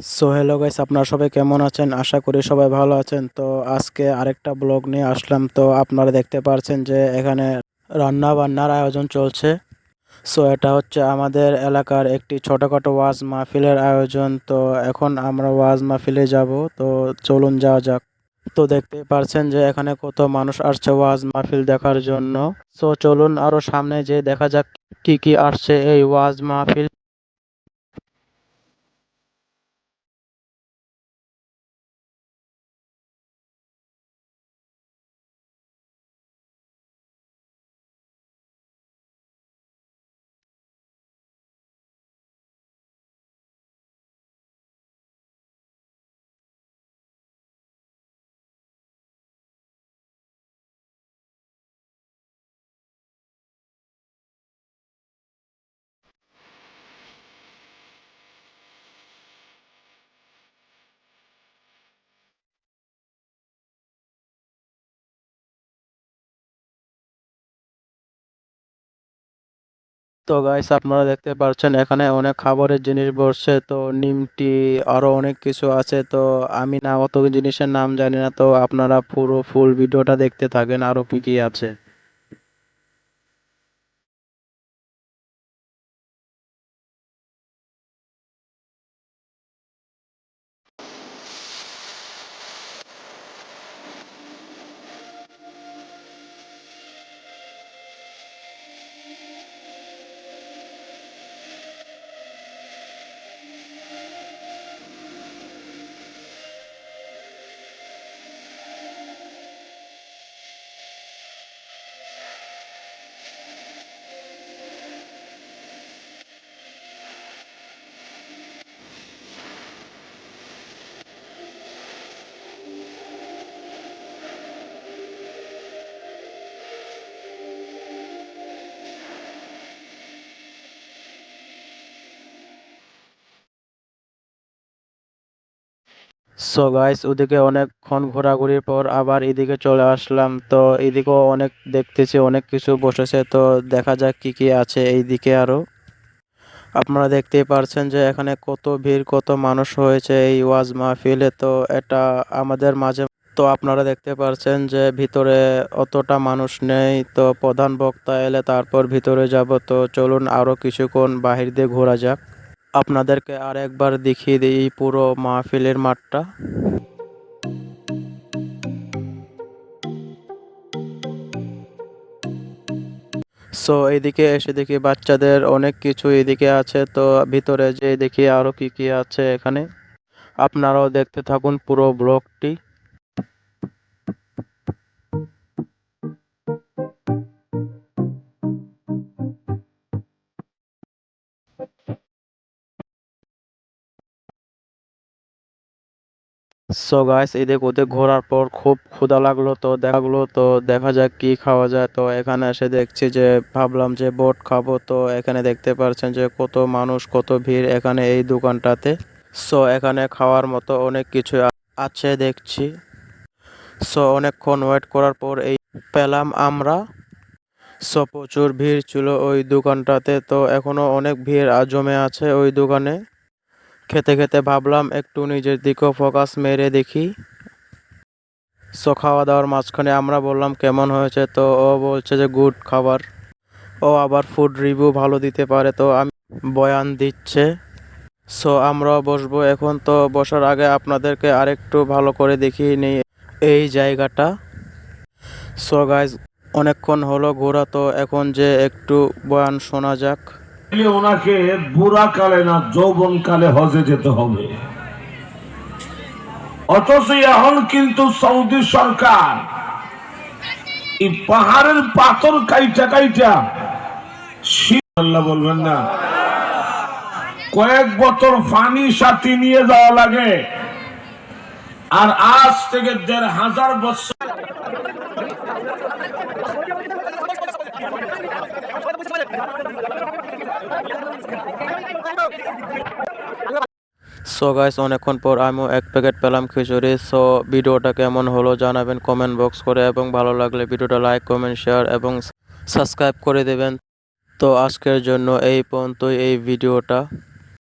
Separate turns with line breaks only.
So hello guys আপনারা সবাই কেমন আছেন? আশা করি সবাই ভালো আছেন। তো আজকে আরেকটা ব্লগ নিয়ে আসলাম। তো আপনারা দেখতে পারছেন যে এখানে রান্না বান্নার আয়োজন চলছে। সো এটা হচ্ছে আমাদের এলাকার একটি ছোটোখাটো ওয়াজ মাহফিলের আয়োজন। তো এখন আমরা ওয়াজ মাহফিলে যাব। তো চলুন যাওয়া যাক। তো দেখতে পারছেন যে এখানে কত মানুষ আসছে ওয়াজ মাহফিল দেখার জন্য। সো চলুন আরও সামনে যে দেখা যাক কি কি আসছে এই ওয়াজ মাহফিল। তো গাইস আপনারা দেখতে পাচ্ছেন এখানে অনেক খাবারের জিনিস বসছে। তো নিমটি আরও অনেক কিছু আছে। তো আমি না অত জিনিসের নাম জানি না। তো আপনারা পুরো ফুল ভিডিওটা দেখতে থাকেন। আরও কি কি আছে? সো গাইস ওদিকে অনেকক্ষণ ঘোরাঘুরির পর আবার এদিকে চলে আসলাম। তো এদিকেও অনেক দেখতেছি, অনেক কিছু বসেছে। তো দেখা যাক কি কি আছে এইদিকে আরও। আপনারা দেখতেই পারছেন যে এখানে কত ভিড়, কত মানুষ হয়েছে এই ওয়াজ মাহফিলে। তো এটা আমাদের মাঝে, তো আপনারা দেখতে পারছেন যে ভিতরে অতটা মানুষ নেই। তো প্রধান বক্তা এলে তারপর ভিতরে যাব। তো চলুন আরও কিছুক্ষণ বাহির দিয়ে ঘোরা যাক। আপনাদেরকে আর একবার দেখিয়ে দিই এই পুরো মাহফিলের মাঠটা। সো এইদিকে এসে দেখি বাচ্চাদের অনেক কিছু এদিকে আছে, তো ভিতরে যে দেখি আরও কি কি আছে এখানে। আপনারাও দেখতে থাকুন পুরো ব্লগটি। সো গাইস এই এদিক ওদিক ঘোরার পর খুব ক্ষুধা লাগল তো দেখাগুলো তো, দেখা যাক কি খাওয়া যায় তো। এখানে এসে দেখছি যে, ভাবলাম যে বোট খাব তো, এখানে দেখতে পাচ্ছেন যে কত মানুষ, কত ভিড় এখানে এই দোকানটাতে। সো এখানে খাওয়ার মতো অনেক কিছু আছে দেখছি। সো অনেকক্ষণ ওয়েট করার পর এই পেলাম আমরা। সো প্রচুর ভিড় ছিল ওই দোকানটাতে তো, এখনও অনেক ভিড় জমে আছে ওই দোকানে। খেতে খেতে ভাবলাম একটু নিজের দিকেও ফোকাস মেরে দেখি। সো খাওয়া দাওয়ার মাঝখানে আমরা বললাম, কেমন হয়েছে? তো ও বলছে যে, গুড খাবার। ও আবার ফুড রিভিউ ভালো দিতে পারে তো আমি বয়ান দিচ্ছে। সো আমরাও বসবো। এখন তো বসার আগে আপনাদেরকে আরেকটু ভালো করে দেখিয়ে নিই এই জায়গাটা। সো গাইজ অনেকক্ষণ হলো ঘোরা, তো এখন যে একটু বয়ান শোনা যাক।
ওনাকে বুড়া কালে না যৌবন কালে হজে যেতে হবে অথচ এখন কিন্তু সৌদি সরকার এই পাহাড়ের পাথর কাইটা কাইটা আল্লাহ বলবেন না কয়েক বছর পানি সাথী নিয়ে যাওয়া লাগে আর আজ থেকে দেড় হাজার বছর
সো গাইস অনেকক্ষণ পর আমিও এক প্যাকেট পেলাম খিচুড়ি। সো ভিডিওটা কেমন হলো জানাবেন কমেন্ট বক্স করে এবং ভালো লাগলে ভিডিওটা লাইক কমেন্ট শেয়ার এবং সাবস্ক্রাইব করে দেবেন। তো আজকের জন্য এই পর্যন্তই এই ভিডিওটা।